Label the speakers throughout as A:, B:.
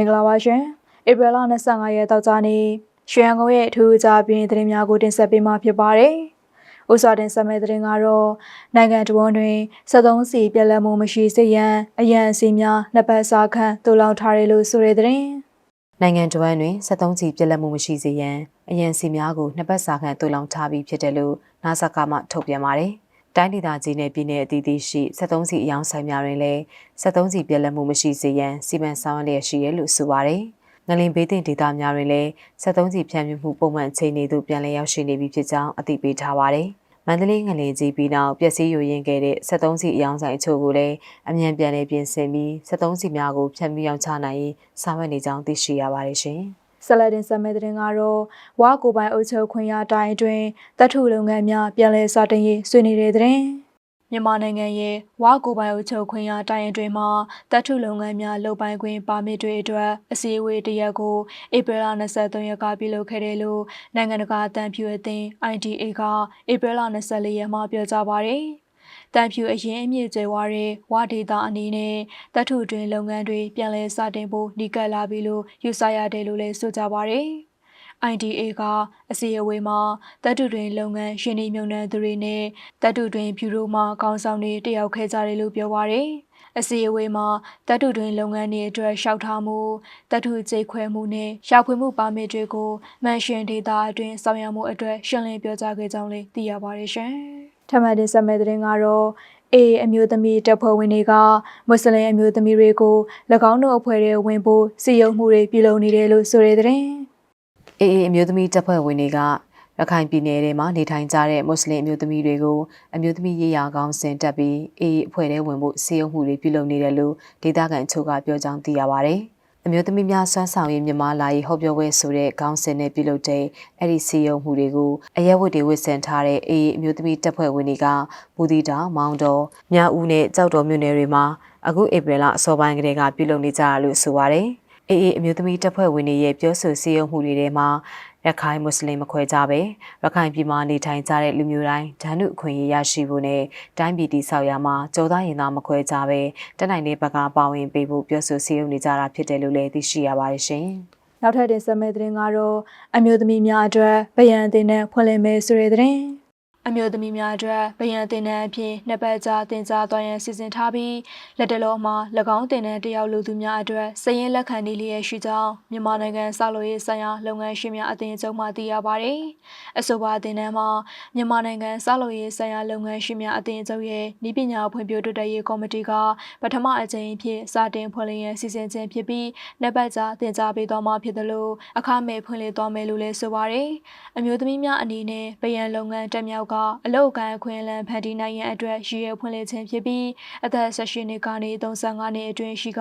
A: င်္ဂလာပါရှင်ဧပြီလ25ရက်တောက်ကြနေ့ရွှေရန်ကုန်ရဲ့အထူးအကြပြင်းသတင်းများကိုတင်ဆက်ပေးမှာဖြစ်ပါတယ်။ဥစွာတင်ဆက်မယ့်သတင်းကတော့နိုင်ငံတော်တွင်73စီပြက်လက်မှုမရှိစေရန်အရန်အစီများနှစ်ပတ်စာခန့်တူလောင်ထားတယ်လို့ဆိုတဲ့သတင်း
B: နိုင်ငံတော်ဝန်တွင်73စီပြက်လက်မှုမရှိစေရန်အရန်စီများကိုနှစ်ပတ်စာခန့်တူလောင်ထားပြီးဖြစ်တယ်လို့နာဆာကမှထုတ်ပြန်ပါတယ်။ တိုင်းဒေသကြီးနယ်ပြည်နယ်အသီးသီးရှိ73စီအယောင်ဆိုင်များတွင်လည်း73စီပြက်လက်မှုမရှိစေရန်စီမံဆောင်ရွက်လျက်ရှိရလို့ဆိုပါတယ်။ငလင်ဘေးတင်ဒေသများတွင်လည်း73စီဖြန့်ဖြူးမှုပုံမှန်ချိန်နေသို့ပြန်လည်ရောက်ရှိနေပြီဖြစ်ကြောင်းအသိပေးထားပါတယ်။မန္တလေးငလင်ကြီးပြီးနောက်ပျက်စီးယိုယင်းခဲ့တဲ့73စီအယောင်ဆိုင်အချို့ကိုလည်းအမြန်ပြန်လည်ပြင်ဆင်ပြီး73စီများကိုဖြန့်ပြီးအောင်ချနိုင်ရေးဆောင်ရွက်နေကြောင်းသိရှိရပါတယ်ရှင်။
A: ဆက်လက်တင်ဆက်မယ့်သတင်းကတော့ဝါကိုပိုင်အုပ်ချုပ်ခွင့်ရတိုင်းအတွင်းတပ်ထုလုပ်ငန်းများပြန်လည်စတင်ရေးဆွေးနွေးတဲ့သတင်းမြန်မာနိုင်ငံရဲ့ဝါကိုပိုင်အုပ်ချုပ်ခွင့်ရတိုင်းအတွင်းမှာတပ်ထုလုပ်ငန်းများလုပ်ပိုင်ခွင့်ပါမစ်တွေအတွက်အစည်းအဝေးတစ်ရက်ကိုဧပြီလ23ရက်ကပြုလုပ်ခဲ့တယ်လို့နိုင်ငံတကာအသံဖြူအသင်း IDA ကဧပြီလ24ရက်မှာပြောကြားပါတယ်။ တန်ဖြူအရင်အမြင့်ကျဲဝါတဲ့ဝါဒေတာအနေနဲ့တတ်ထုတွင်လုပ်ငန်းတွေပြန်လည်စတင်ဖို့နှီးကပ်လာပြီလို့ယူဆရတယ်လို့လည်းဆိုကြပါရယ်။ IDA ကအစည်းအဝေးမှာတတ်ထုတွင်လုပ်ငန်းရှင်နေမြုံနှံသူတွေနဲ့တတ်ထုတွင်ဖြူရိုမှကောင်းဆောင်တွေတက်ရောက်ခဲ့ကြတယ်လို့ပြောပါရယ်။အစီအဝေးမှာတတ်ထုတွင်လုပ်ငန်းတွေအတွက်ရှောက်ထားမှုတတ်ထုကြေခွဲမှုနဲ့ရှာဖွေမှုပါမစ်တွေကိုမန်ရှင်ဒေတာအတွင်းဆောင်ရွက်မှုအတွက်ရှင်းလင်းပြောကြားခဲ့ကြောင်းလည်းသိရပါတယ်ရှင်။ ထပ်မံတင်ဆက်မယ့်သတင်းကတော့အေအမျိုးသမီးတပ်ဖွဲ့ဝင်တွေကမွတ်စလင်အမျိုးသမီးတွေကို၎င်းတို့အဖွဲ့တွေဝင်ဖို့စီယုံမှုတွေပြုလုပ်နေတယ်လို့ဆိုတဲ့သတင်း
B: အေအေအမျိုးသမီးတပ်ဖွဲ့ဝင်တွေကရခိုင်ပြည်နယ်ထဲမှာနေထိုင်ကြတဲ့မွတ်စလင်အမျိုးသမီးတွေကိုအမျိုးသမီးရေးရာကောင်းစင်တက်ပြီးအေအေအဖွဲ့ထဲဝင်ဖို့စီယုံမှုတွေပြုလုပ်နေတယ်လို့ဒေသခံချို့ကပြောကြောင်းသိရပါဗျ။ အမျိုးသမီးများဆွမ်းဆောင်ရေးမြန်မာလာရေးဟောပြောပွဲဆိုတဲ့ခေါင်းစဉ်နဲ့ပြုလုပ်တဲ့အဲ့ဒီစီယုံမှုတွေကိုအရက်ဝတ်တွေဝတ်ဆင်ထားတဲ့အေးအမျိုးသမီးတပ်ဖွဲ့ဝင်တွေကပူတီတောင်မောင်တော်မြောက်ဦးနဲ့ကြောက်တော်မြို့နယ်တွေမှာအခုဧပြီလအစောပိုင်းကတည်းကပြုလုပ်နေကြရလို့ဆိုပါတယ်။အေးအေးအမျိုးသမီးတပ်ဖွဲ့ဝင်တွေရဲ့ပြောဆိုစည်းရုံးမှုတွေထဲမှာ ရခိုင်မွတ်စလင်မခွဲကြပဲရခိုင်ပြည်မှာနေထိုင်ကြတဲ့လူမျိုးတိုင်းဓာတ်နုအခွင့်အရေးရရှိဖို့နဲ့တိုင်းပြည်တည်ဆောက်ရမှာကြောသားရင်သားမခွဲကြပဲတက်နိုင်တဲ့ဘက်ကပါဝင်ပေးဖို့ပြောဆိုစည်းရုံးနေကြတာဖြစ်တယ်လို့လည်းသိရှိရပါတယ်ရှင်။
A: နောက်ထပ်တင်ဆက်မယ့်သတင်းကတော့အမျိုးသမီးများအတွက်ဗယံအသင်းနဲ့ဖွင့်လှစ်မယ်ဆိုတဲ့သတင်း အမျိုးသမီးများအတွက်ဗယံတင်တဲ့အဖြစ်နှစ်ပတ်ကြာတင်ကြားသွားရန်စီစဉ်ထားပြီးလက်တလုံးမှာ၎င်းတင်တဲ့တယောက်လူသူများအတွက်စည်ရင်လက်ခံနေလျက်ရှိကြောင်းမြန်မာနိုင်ငံစောက်လို့ရေးဆိုင်ရာလုပ်ငန်းရှင်များအသင်းချုပ်မှသိရပါဗျ။အဆိုပါတင်တဲ့မှာမြန်မာနိုင်ငံစောက်လို့ရေးဆိုင်ရာလုပ်ငန်းရှင်များအသင်းချုပ်ရဲ့ဤပညာဖွံ့ဖြိုးတိုးတက်ရေးကော်မတီကပထမအကြိမ်အဖြစ်စတင်ဖွင့်လှစ်ရန်စီစဉ်ခြင်းဖြစ်ပြီးနှစ်ပတ်ကြာတင်ကြားပေးသွားမှာဖြစ်တယ်လို့အခမဲ့ဖွင့်လှစ်သွားမယ်လို့လည်းဆိုပါရယ်။အမျိုးသမီးများအနေနဲ့ဗယံလုပ်ငန်းတက်မြောက်ကအလုတ်ကန်အခွင့်အလမ်းဖန်တီးနိုင်ရန်အတွက်ရည်ရွယ်ဖွင့်လှစ်ခြင်းဖြစ်ပြီးအသက်16နှစ်ကနေ35နှစ်အတွင်းရှိက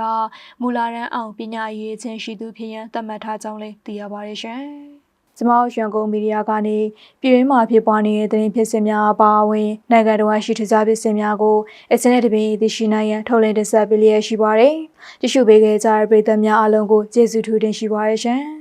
A: မူလာရန်အောင်ပညာရေးခြင်းရှိသူဖြစ်ရန်သတ်မှတ်ထားကြောင်းလည်းသိရပါတယ်ရှင်။ကျမတို့ရန်ကုန်မီဒီယာကနေပြည်တွင်းမှာဖြစ်ပွားနေတဲ့သတင်းဖြစ်စဉ်များအပါအဝင်နိုင်ငံတော်ရှိထကြဖြစ်စဉ်များကိုအစင်းနဲ့တပင်းသိရှိနိုင်ရန်ထုတ်လင်းတင်ဆက်ပေးလျက်ရှိပါတယ်။ကြည့်ရှုပေးခဲ့ကြတဲ့ပရိသတ်များအားလုံးကိုကျေးဇူးထူးတင်ရှိပါရရှင်။